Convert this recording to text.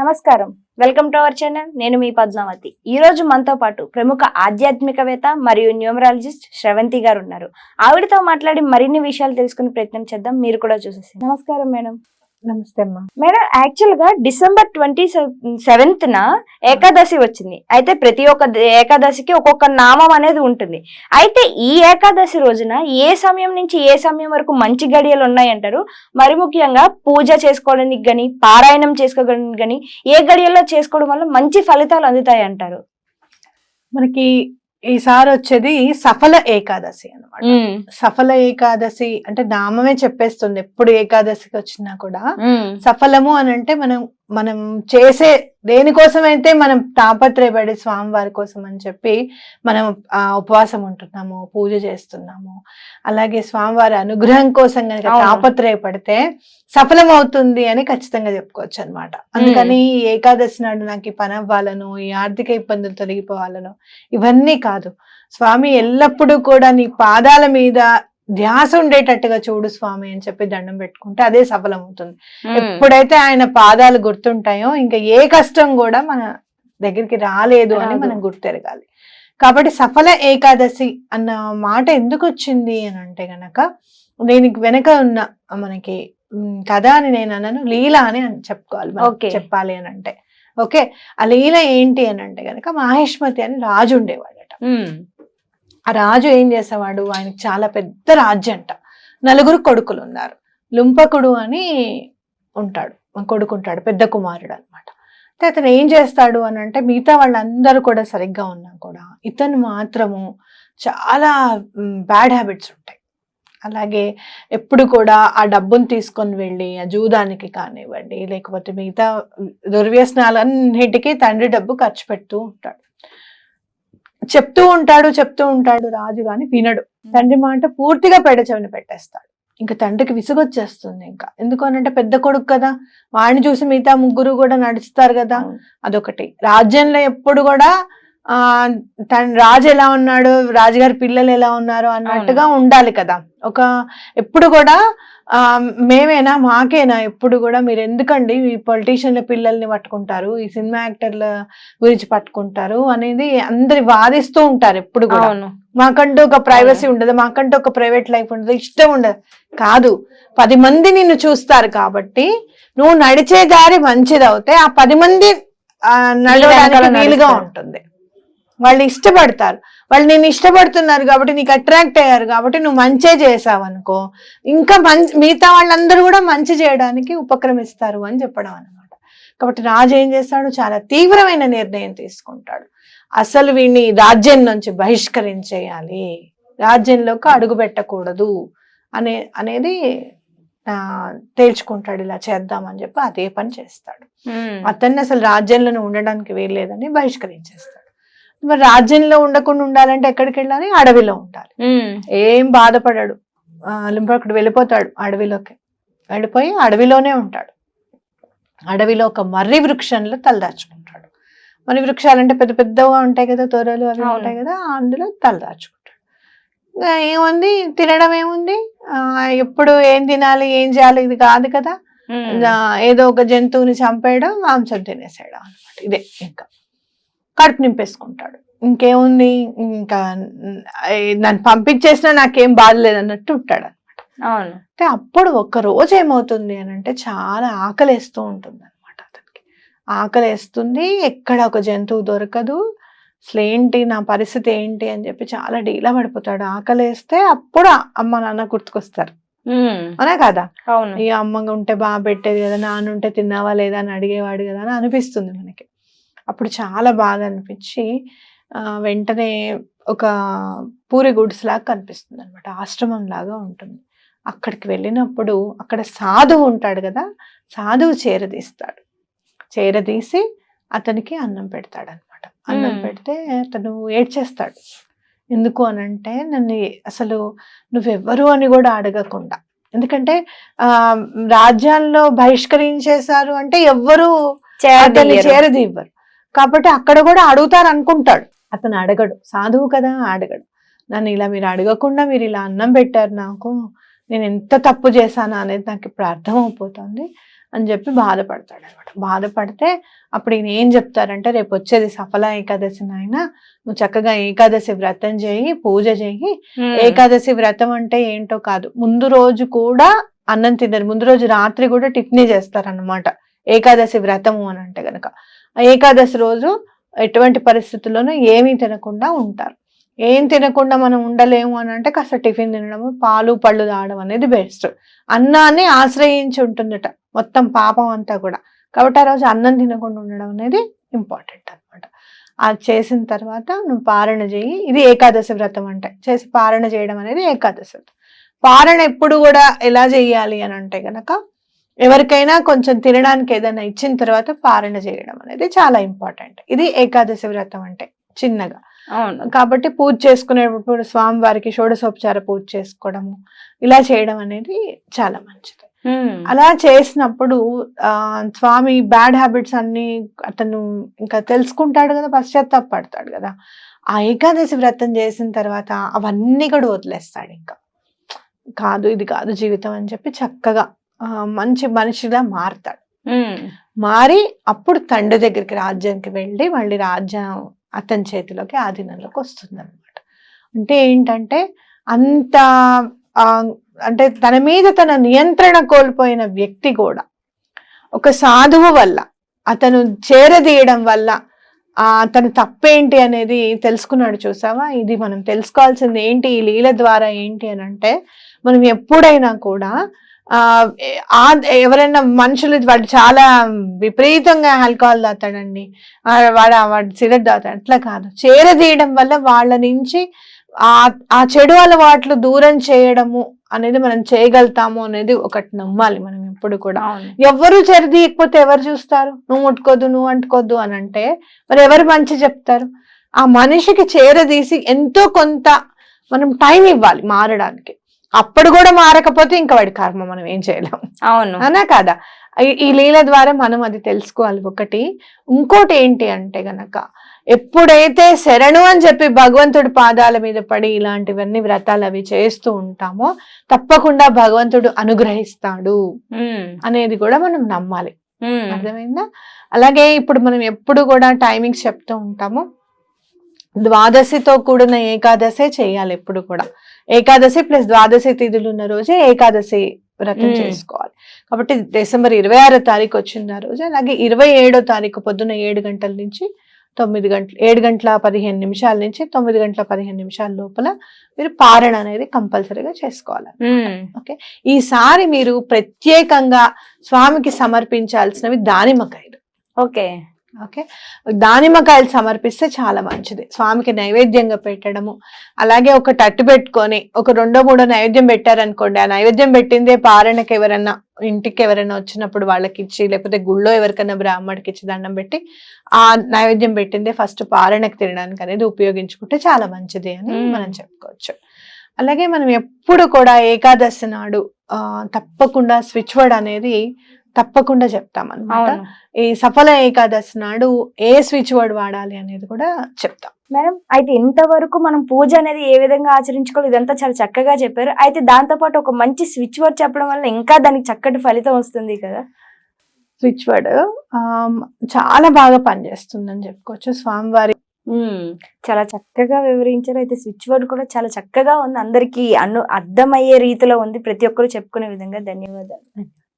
నమస్కారం. Welcome to our channel నేను మీ పద్మావతి. ఈ రోజు మనతో పాటు ప్రముఖ ఆధ్యాత్మికవేత్త మరియు న్యూమరాలజిస్ట్ శ్రవంతి గారు ఉన్నారు. ఆవిడతో మాట్లాడి మరిన్ని విషయాలు తెలుసుకునే ప్రయత్నం చేద్దాం. మీరు కూడా చూసేసి నమస్కారం మేడం. నమస్తే అమ్మా. మేడం యాక్చువల్గా డిసెంబర్ ట్వంటీ సెవెంత్ న ఏకాదశి వచ్చింది. అయితే ప్రతి ఒక్క ఏకాదశికి ఒక్కొక్క నామం అనేది ఉంటుంది. అయితే ఈ ఏకాదశి రోజున ఏ సమయం నుంచి ఏ సమయం వరకు మంచి గడియలు ఉన్నాయంటారు? మరి ముఖ్యంగా పూజ చేసుకోవడానికి గాని పారాయణం చేసుకోవడానికి గాని ఏ గడియల్లో చేసుకోవడం వల్ల మంచి ఫలితాలు అందుతాయి అంటారు మనకి ఈసారి వచ్చేది సఫల ఏకాదశి అన్నమాట. సఫల ఏకాదశి అంటే నామమే చెప్పేస్తుంది ఎప్పుడు ఏకాదశికి వచ్చినా కూడా. సఫలము అని అంటే మనం మనం చేసే దేనికోసమైతే మనం తాపత్రయపడి స్వామివారి కోసం అని చెప్పి మనం ఆ ఉపవాసం ఉంటున్నాము పూజ చేస్తున్నాము. అలాగే స్వామివారి అనుగ్రహం కోసం కనుక. తాపత్రయపడితే సఫలం అవుతుంది అని ఖచ్చితంగా చెప్పుకోవచ్చు అనమాట అందుకని ఈ ఏకాదశి నాడు నాకు ఈ పని అవ్వాలను ఈ ఆర్థిక ఇబ్బందులు తొలగిపోవాలను ఇవన్నీ కాదు. స్వామి ఎల్లప్పుడూ కూడా నీ పాదాల మీద ధ్యాస ఉండేటట్టుగా చూడు స్వామి అని చెప్పి దండం పెట్టుకుంటే అదే సఫలం అవుతుంది ఎప్పుడైతే ఆయన పాదాలు గుర్తుంటాయో ఇంకా ఏ కష్టం కూడా మన దగ్గరికి రాలేదు అని. మనం గుర్తెరగాలి. కాబట్టి సఫల ఏకాదశి అన్న మాట ఎందుకు వచ్చింది అని అంటే గనక దీనికి వెనక ఉన్న మనకి కథ అని నేను అన్నాను లీల అని చెప్పుకోవాలి. చెప్పాలి అని అంటే. ఓకే? ఆ లీల ఏంటి అని అంటే గనక మాహేష్మతి అని రాజు ఉండేవాడట. ఆ రాజు ఏం చేసేవాడు? ఆయనకు చాలా పెద్ద రాజ్యం అంట. నలుగురు కొడుకులు ఉన్నారు. లుంపకుడు అని ఉంటాడు. కొడుకు ఉంటాడు. పెద్ద కుమారుడు అనమాట అతను ఏం చేస్తాడు అని అంటే మిగతా వాళ్ళందరూ కూడా సరిగ్గా ఉన్నా కూడా ఇతను మాత్రము చాలా బ్యాడ్ హ్యాబిట్స్ ఉంటాయి. అలాగే ఎప్పుడు కూడా ఆ డబ్బును తీసుకొని వెళ్ళి ఆ జూదానికి కానివ్వండి లేకపోతే మిగతా దుర్వ్యసనాలన్నిటికీ తండ్రి డబ్బు ఖర్చు పెడుతూ ఉంటాడు. చెప్తూ ఉంటాడు చెప్తూ ఉంటాడు రాజు గాని వినడు. తండ్రి మాట పూర్తిగా పెడచెవిని పెట్టేస్తాడు. ఇంకా తండ్రికి విసుగొచ్చేస్తుంది ఇంకా. ఎందుకు అనంటే పెద్ద కొడుకు కదా వాడిని చూసి మిగతా ముగ్గురు కూడా నడుస్తారు కదా. అదొకటి. రాజ్యంలో ఎప్పుడు కూడా ఆ తన రాజు ఎలా ఉన్నాడు రాజుగారి పిల్లలు ఎలా ఉన్నారు అన్నట్టుగా ఉండాలి కదా. ఒక ఎప్పుడు కూడా ఆ మేమేనా మాకేనా ఎప్పుడు కూడా మీరు ఎందుకండి ఈ పొలిటీషియన్ల పిల్లల్ని పట్టుకుంటారు ఈ సినిమా యాక్టర్ల గురించి పట్టుకుంటారు అనేది అందరి వాదిస్తూ ఉంటారు ఎప్పుడు కూడా. మాకంటూ ఒక ప్రైవసీ ఉండదు మాకంటూ ఒక ప్రైవేట్ లైఫ్ ఉండదు ఇష్టం ఉండదు. కాదు పది మంది నిన్ను చూస్తారు కాబట్టి నువ్వు నడిచే దారి మంచిది అవుతే ఆ పది మంది ఆ, నడవడానికి వీలుగా. ఉంటుంది. వాళ్ళు ఇష్టపడతారు. వాళ్ళు నేను ఇష్టపడుతున్నారు కాబట్టి నీకు అట్రాక్ట్ అయ్యారు కాబట్టి నువ్వు మంచే చేసావు అనుకో ఇంకా మంచి మిగతా వాళ్ళందరూ కూడా మంచి చేయడానికి ఉపక్రమిస్తారు అని చెప్పడం అన్నమాట. కాబట్టి రాజు ఏం చేస్తాడు? చాలా తీవ్రమైన నిర్ణయం తీసుకుంటాడు. అసలు వీడిని రాజ్యం నుంచి బహిష్కరించేయాలి. రాజ్యంలోకి అడుగు పెట్టకూడదు అనే అనేది తేల్చుకుంటాడు. ఇలా చేద్దామని చెప్పి అదే పని చేస్తాడు. అతన్ని అసలు రాజ్యంలోనే ఉండడానికి వీల్లేదని బహిష్కరించేస్తాడు. మరి రాజ్యంలో ఉండకుండా ఉండాలంటే ఎక్కడికి వెళ్ళాలి అడవిలో ఉండాలి. ఏం బాధపడాడు. లింపకుడు వెళ్ళిపోతాడు అడవిలోకి. వెళ్ళిపోయి అడవిలోనే ఉంటాడు. అడవిలో ఒక మర్రి వృక్షంలో తలదాచుకుంటాడు మర్రి వృక్షాలంటే పెద్ద పెద్దగా ఉంటాయి కదా తొరలు అవి. ఉంటాయి కదా అందులో తలదాచుకుంటాడు ఏముంది? తినడం ఏముంది? ఎప్పుడు ఏం తినాలి ఏం చేయాలి ఇది కాదు కదా. ఏదో ఒక జంతువుని చంపేయడం మాంసం తినేసేయడం అనమాట ఇదే ఇంకా. కడుపు నింపేసుకుంటాడు. ఇంకేముంది? ఇంకా నన్ను పంపించేసినా నాకేం బాధ లేదన్నట్టు ఉంటాడు అవును. అంటే అప్పుడు ఒక్క రోజు ఏమవుతుంది అని అంటే చాలా ఆకలేస్తూ ఉంటుంది అనమాట అతనికి. ఆకలేస్తుంది ఎక్కడ ఒక జంతువు దొరకదు అసలు ఏంటి నా పరిస్థితి ఏంటి అని చెప్పి చాలా డీలా పడిపోతాడు. ఆకలేస్తే అప్పుడు అమ్మ నాన్న గుర్తుకొస్తారు. అవునా కదా? అవును. ఈ అమ్మ ఉంటే బాగా పెట్టేది కదా నాన్న ఉంటే తిన్నావా లేదా అని అడిగేవాడు కదా అని అనిపిస్తుంది మనకి. అప్పుడు చాలా బాధ అనిపించి వెంటనే ఒక పూరి గుడ్స్ లాగా కనిపిస్తుంది అనమాట ఆశ్రమం లాగా ఉంటుంది. అక్కడికి వెళ్ళినప్పుడు అక్కడ సాధువు ఉంటాడు కదా సాధువు చేరదీస్తాడు చేరదీసి అతనికి అన్నం పెడతాడు అనమాట అన్నం. పెడితే అతను ఏడ్చేస్తాడు. ఎందుకు అనంటే నన్ను అసలు నువ్వెవ్వరు అని కూడా అడగకుండా. ఎందుకంటే ఆ రాజ్యాల్లో బహిష్కరించేశారు అంటే ఎవ్వరు అతన్ని చేరదీయరు. చేరదీవ్వరు కాబట్టి అక్కడ కూడా అడుగుతారు అనుకుంటాడు అతను అడగడు. సాధువు కదా అడగడు. నన్ను ఇలా మీరు అడగకుండా మీరు ఇలా అన్నం పెట్టారు నాకు. నేను ఎంత తప్పు చేశానా అనేది నాకు ఇప్పుడు అర్థమైపోతుంది అని చెప్పి బాధపడతాడు అనమాట బాధపడితే అప్పుడు ఈయన ఏం చెప్తారంటే రేపు వచ్చేది సఫల ఏకాదశి నాయన. నువ్వు చక్కగా ఏకాదశి వ్రతం చేయి పూజ చేయి. ఏకాదశి వ్రతం అంటే ఏంటో కాదు. ముందు రోజు కూడా అన్నం తినరు. ముందు రోజు రాత్రి కూడా టిఫినీ చేస్తారన్నమాట. ఏకాదశి వ్రతము అని అంటే గనక. ఏకాదశి రోజు ఎటువంటి పరిస్థితుల్లోనూ ఏమీ తినకుండా ఉంటారు. ఏం తినకుండా మనం ఉండలేము అని అంటే కాస్త టిఫిన్ తినడము పాలు పళ్ళు తాగడం అనేది బెస్ట్. అన్నాన్ని ఆశ్రయించి ఉంటుందట మొత్తం పాపం అంతా కూడా. కాబట్టి ఆ రోజు అన్నం తినకుండా ఉండడం అనేది ఇంపార్టెంట్ అన్నమాట. అది చేసిన తర్వాత నువ్వు పారణ చేయి ఇది ఏకాదశి వ్రతం అంటే. చేసి పారణ చేయడం అనేది ఏకాదశి వ్రతం. పారణ ఎప్పుడు కూడా ఎలా చేయాలి అని అంటే కనుక ఎవరికైనా కొంచెం తినడానికి ఏదైనా ఇచ్చిన తర్వాత పారణ చేయడం అనేది చాలా ఇంపార్టెంట్ ఇది ఏకాదశి వ్రతం అంటే చిన్నగా. కాబట్టి పూజ చేసుకునేటప్పుడు స్వామివారికి షోడశోపచార పూజ చేసుకోవడము ఇలా చేయడం అనేది చాలా మంచిది. అలా చేసినప్పుడు ఆ స్వామి బ్యాడ్ హ్యాబిట్స్ అన్ని అతను ఇంకా తెలుసుకుంటాడు కదా పశ్చాత్తాపడతాడు కదా. ఆ ఏకాదశి వ్రతం చేసిన తర్వాత అవన్నీ కూడా వదిలేస్తాడు ఇంకా. కాదు ఇది కాదు జీవితం అని చెప్పి చక్కగా మంచి మనిషిలా మారుతాడు. మారి అప్పుడు తండ్రి దగ్గరికి రాజ్యానికి వెళ్ళి మళ్ళీ రాజ్యం అతని చేతిలోకి ఆధీనంలోకి వస్తుంది అనమాట అంటే ఏంటంటే అంత అంటే తన మీద తన నియంత్రణ కోల్పోయిన వ్యక్తి కూడా ఒక సాధువు వల్ల అతను చేరదీయడం వల్ల ఆ తన తప్పేంటి అనేది తెలుసుకున్నాడు చూసావా? ఇది మనం తెలుసుకోవాల్సింది ఏంటి ఈ లీల ద్వారా ఏంటి అని అంటే మనం ఎప్పుడైనా కూడా ఎవరైనా మనుషులు వాడు చాలా విపరీతంగా ఆల్కహాల్ తాగుతాడండి ఆ వాడు వాడు సిగరెట్ తాగుతాడు. అట్లా కాదు. చేరదీయడం వల్ల వాళ్ళ నుంచి ఆ ఆ చెడు అలవాట్లు దూరం చేయడము అనేది మనం చేయగలుగుతాము అనేది ఒకటి నమ్మాలి మనం ఎప్పుడు కూడా. ఎవరు చెరదీయకపోతే ఎవరు చూస్తారు? నువ్వు ముట్టుకోద్దు నువ్వు అంటుకోద్దు అని అంటే మరి ఎవరు మంచి చెప్తారు? ఆ మనిషికి చేరదీసి ఎంతో కొంత మనం టైం ఇవ్వాలి మారడానికి. అప్పుడు కూడా మారకపోతే ఇంకా వాడి కర్మ మనం ఏం చేయలేం. అవును. అనా కాదా? ఈ- లీల ద్వారా మనం అది తెలుసుకోవాలి. ఒకటి ఇంకోటి ఏంటి అంటే గనక ఎప్పుడైతే శరణు అని చెప్పి భగవంతుడి పాదాల మీద పడి ఇలాంటివన్నీ వ్రతాలు అవి చేస్తూ ఉంటామో తప్పకుండా భగవంతుడు అనుగ్రహిస్తాడు. అనేది కూడా మనం నమ్మాలి. అర్థమైందా? అలాగే ఇప్పుడు మనం ఎప్పుడు కూడా టైమింగ్స్ చెప్తూ ఉంటాము. ద్వాదశితో కూడిన ఏకాదశే చేయాలి ఎప్పుడు కూడా. ఏకాదశి ప్లస్ ద్వాదశి తిథులు ఉన్న రోజే ఏకాదశి వ్రతం. చేసుకోవాలి. కాబట్టి డిసెంబర్ ఇరవై ఆరో తారీఖు వచ్చింది ఆ రోజు అలాగే ఇరవై ఏడో తారీఖు పొద్దున్న ఏడు గంటల నుంచి తొమ్మిది గంటలు ఏడు గంటల పదిహేను నిమిషాల నుంచి తొమ్మిది గంటల పదిహేను నిమిషాల లోపల మీరు పారణ అనేది కంపల్సరీగా చేసుకోవాలి. ఉమ్. ఈసారి మీరు ప్రత్యేకంగా స్వామికి సమర్పించాల్సినవి దానిమ్మకాయలు ఓకే. ఓకే? దానిమ్మకాయలు సమర్పిస్తే చాలా మంచిది. స్వామికి నైవేద్యంగా పెట్టడము. అలాగే ఒక తట్టు పెట్టుకొని ఒక రెండో మూడో నైవేద్యం పెట్టారనుకోండి ఆ నైవేద్యం పెట్టిందే పారణకి ఎవరన్నా ఇంటికి ఎవరైనా వచ్చినప్పుడు వాళ్ళకి ఇచ్చి లేకపోతే గుళ్ళో ఎవరికైనా బ్రాహ్మడికి ఇచ్చి దండం పెట్టి ఆ నైవేద్యం పెట్టిందే ఫస్ట్ పారణకి తినడానికి అనేది ఉపయోగించుకుంటే చాలా మంచిది అని. మనం చెప్పుకోవచ్చు. అలాగే మనం ఎప్పుడు కూడా ఏకాదశి నాడు ఆ తప్పకుండా స్విచ్ వర్డ్ అనేది తప్పకుండా చెప్తాం అనమాట అవును. ఈ సఫల ఏకాదశి నాడు ఏ స్విచ్ వర్డ్ వాడాలి అనేది కూడా చెప్తాం. మేడం అయితే ఇంతవరకు మనం పూజ అనేది ఏ విధంగా ఆచరించుకోవాలి ఇదంతా చాలా చక్కగా చెప్పారు. అయితే దాంతో పాటు ఒక మంచి స్విచ్ వర్డ్ చెప్పడం వల్ల ఇంకా దానికి చక్కటి ఫలితం వస్తుంది కదా? స్విచ్ వర్డ్ చాలా బాగా పనిచేస్తుందని చెప్పుకోవచ్చు. స్వామివారి చాలా చక్కగా వివరించారు. అయితే స్విచ్ వర్డ్ కూడా చాలా చక్కగా ఉంది. అందరికీ అను అర్థమయ్యే రీతిలో ఉంది. ప్రతి ఒక్కరు చెప్పుకునే విధంగా ధన్యవాదాలు.